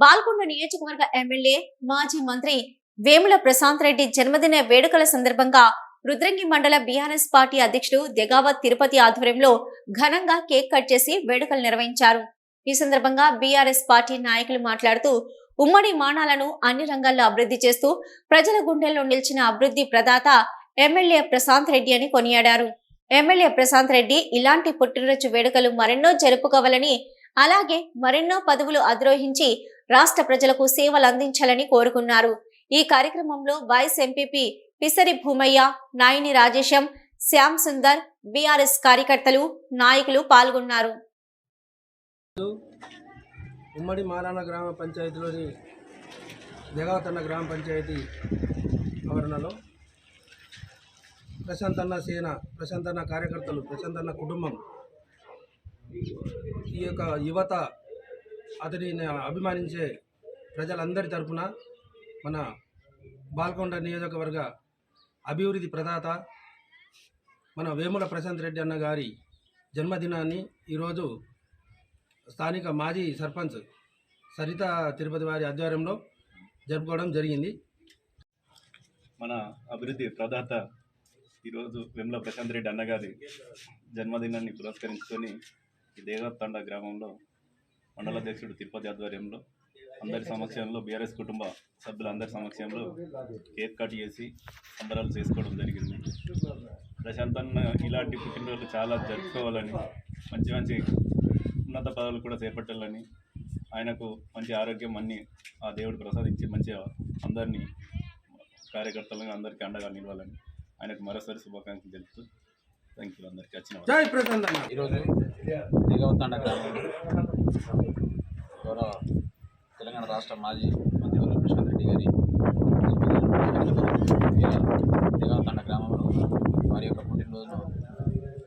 బాల్కొండ నియోజకవర్గ ఎమ్మెల్యే మాజీ మంత్రి వేముల ప్రశాంత్ రెడ్డి జన్మదిన వేడుకల సందర్భంగా రుద్రంగి మండల బీఆర్ఎస్ పార్టీ అధ్యక్షుడు దెగావత్ తిరుపతి ఆధ్వర్యంలో ఘనంగా కేక్ కట్ చేసి వేడుకలు నిర్వహించారు. ఈ సందర్భంగా బీఆర్ఎస్ పార్టీ నాయకులు మాట్లాడుతూ ఉమ్మడి మానాలను అన్ని రంగాల్లో అభివృద్ధి చేస్తూ ప్రజల గుండెల్లో నిలిచిన అభివృద్ధి ప్రదాత ఎమ్మెల్యే ప్రశాంత్ రెడ్డి అని కొనియాడారు. ఎమ్మెల్యే ప్రశాంత్ రెడ్డి ఇలాంటి పుట్టినరోజు వేడుకలు మరెన్నో జరుపుకోవాలని అలాగే మరెన్నో పదవులు అధిరోహించి రాష్ట్ర ప్రజలకు సేవలు అందించాలని కోరుకున్నారు. ఈ కార్యక్రమంలో vice MPP Pisari Bhumaiah Naini Rajesham Shyam Sundar BRS కార్యకర్తలు నాయకులు పాల్గొన్నారు. ఉమ్మడి మాలాన గ్రామ పంచాయతీలోని జగవతన్న గ్రామ పంచాయతీ ఆవరణలో ప్రశాంతన్న సేన ప్రశాంతన్న కార్యకర్తలు ప్రశాంతన్న కుటుంబం ఈ యొక్క యువత అతడిని అభిమానించే ప్రజలందరి తరపున మన బాల్కొండ నియోజకవర్గ అభివృద్ధి ప్రదాత మన వేముల ప్రశాంత్ రెడ్డి అన్న గారి జన్మదినాన్ని ఈరోజు స్థానిక మాజీ సర్పంచ్ సరిత తిరుపతి వారి ఆధ్వర్యంలో జరుపుకోవడం జరిగింది. మన అభివృద్ధి ప్రదాత ఈరోజు వేముల ప్రశాంత్ రెడ్డి అన్నగారి జన్మదినాన్ని పురస్కరించుకొని ఈ దేవతండ గ్రామంలో మండల అధ్యక్షుడు తిరుపతి ఆధ్వర్యంలో అందరి సమక్షంలో బీఆర్ఎస్ కుటుంబ సభ్యులందరి సమక్షంలో కేక్ కట్ చేసి సంబరాలు చేసుకోవడం జరిగింది. ప్రశాంత్ అన్న ఇలాంటి పుట్టినరోజులు చాలా జరుపుకోవాలని మంచి మంచి ఉన్నత పదవులు కూడా చేపట్టాలని ఆయనకు మంచి ఆరోగ్యం అన్ని ఆ దేవుడు ప్రసాదించి మంచిగా అందరినీ కార్యకర్తలను అందరికీ అండగా నిలవాలని ఆయనకు మరోసారి శుభాకాంక్షలు తెలుపుతూ థ్యాంక్ యూ అందరికీ. వచ్చిన ఈరోజు దిగవతండ గ్రామంలో గౌరవ తెలంగాణ రాష్ట్ర మాజీ మంత్రివర్గ ప్రశాంత్ రెడ్డి గారి దిగవతండ గ్రామంలో వారి యొక్క పుట్టినరోజును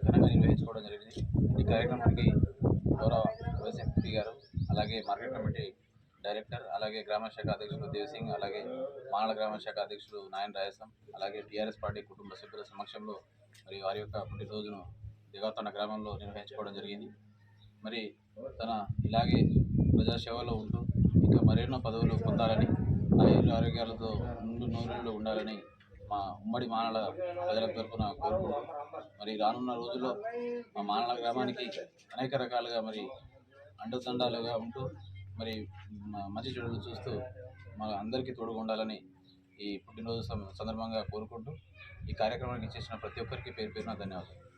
ఘనంగా నిర్వహించుకోవడం జరిగింది. ఈ కార్యక్రమానికి గౌరవ వైఎస్ఎంపీ గారు అలాగే మార్కెట్ కమిటీ డైరెక్టర్ అలాగే గ్రామ శాఖ అధ్యక్షుడు దేవసింగ్ అలాగే మానవ గ్రామ శాఖ అధ్యక్షుడు నాయన్ రాయసం అలాగే టీఆర్ఎస్ పార్టీ కుటుంబ సభ్యుల సమక్షంలో మరి వారి యొక్క పుట్టినరోజును దిగవతండ గ్రామంలో నిర్వహించుకోవడం జరిగింది. మరి తన ఇలాగే ప్రజాసేవలో ఉంటూ ఇంకా మరెన్నో పదవులు పొందాలని ఆయుర ఆరోగ్యాలతో ముందు నూరేళ్ళు ఉండాలని మా ఉమ్మడి మానల ప్రజల తరఫున కోరుకుంటూ మరి రానున్న రోజుల్లో మా మానల గ్రామానికి అనేక రకాలుగా మరి అండదండాలుగా ఉంటూ మరి మంచి చెడులు చూస్తూ మా అందరికీ తోడుగా ఉండాలని ఈ పుట్టినరోజు సందర్భంగా కోరుకుంటూ ఈ కార్యక్రమానికి ఇచ్చేసిన ప్రతి ఒక్కరికి పేరు పేరున ధన్యవాదాలు.